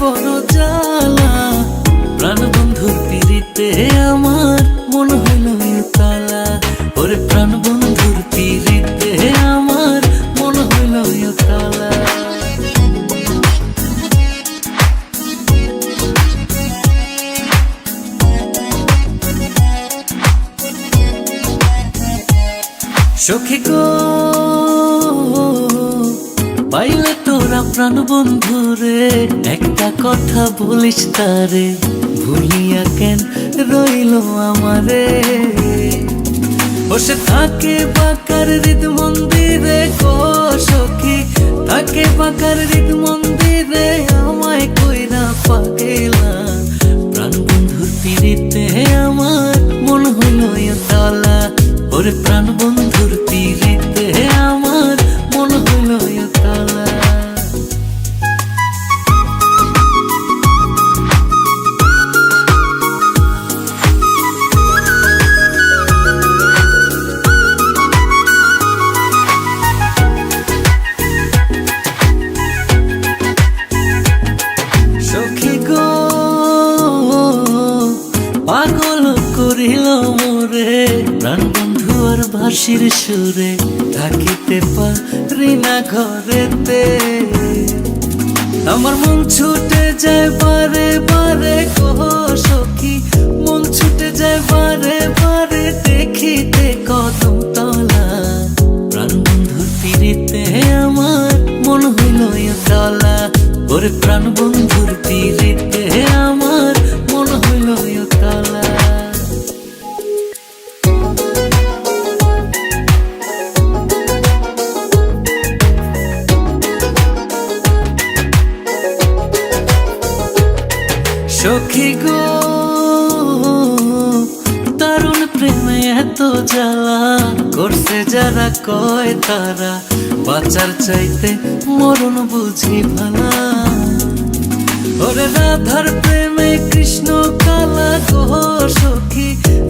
বড় জ্বালা। প্রাণ বন্ধুর পিড়িতে আমার মন হইল তালা ওরে প্রাণ বন্ধুর পিড়িতে আমার মন হইল তালা সখী প্রাণ বন্ধু রে, একটা কথা বলিস তারে, ভুলিয়া কেন রইল আমারে? বসে থাকে বাকার হৃদ মন্দিরে সখী, থাকে বাকার হৃদ মন্দিরে, আমায় কইরা পাগেলা। প্রাণ বন্ধুর পিড়িতে আমার মন হইল তালা, ওরে প্রাণ বন্ধুর মোরে প্রাণ বন্ধু আর ভাসির সুরে, থাকিতে পারি না ঘরেতে। আমার মন ছুটে যায় বারে বারে কহ সখী, মন ছুটে যায় বারে বারে, দেখিতে কদম তলা। প্রাণ বন্ধুর পিড়িতে আমার মন হইল তলা, ওরে প্রাণ বন্ধুর পিড়িতে আমার সখী গো তরুণ প্রেমে এত জ্বালা করছে যারা কয় তারা, বাঁচার চাইতে মরণ বুঝি ভালা। ওরে রাধার প্রেমে কৃষ্ণ কালা গো সখী,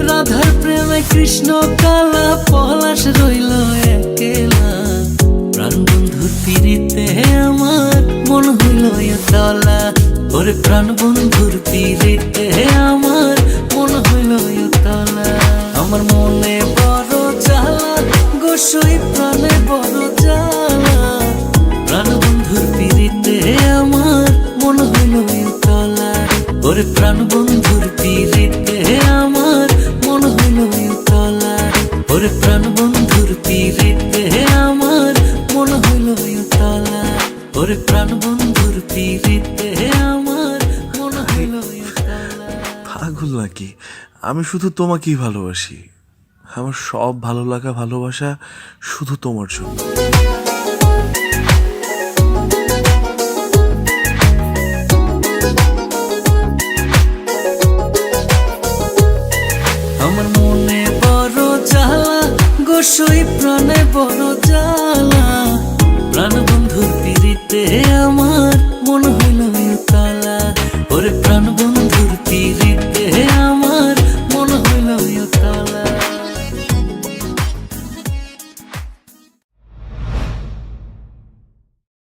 রাধার প্রেমে কৃষ্ণ কালা পলাশ রইল একেলা। প্রাণ বন্ধুর আমার মন হইল তলা ওরে প্রাণ বন্ধুর পিড়িতে আমার, মন হইল তলা আমার মনে বড় জ্বালা প্রাণ বন্ধুর পিড়িতে আমার, মন হইল তলা ওরে প্রাণ বন্ধুর পিড়িতে আমার, মন হইল তলা ওরে প্রাণ বন্ধুর পিড়িতে আমার, মন হইল তলা ওরে প্রাণ বন্ধুর পিড়িতে পাগল নাকি? আমি শুধু তোমাকেই ভালোবাসি। আমার সব ভালো লাগা ভালোবাসা শুধু তোমার জন্য। আমার মনে বড় জ্বালা, গোসই প্রাণে বড় জ্বালা। প্রাণ বন্ধু পিড়িতে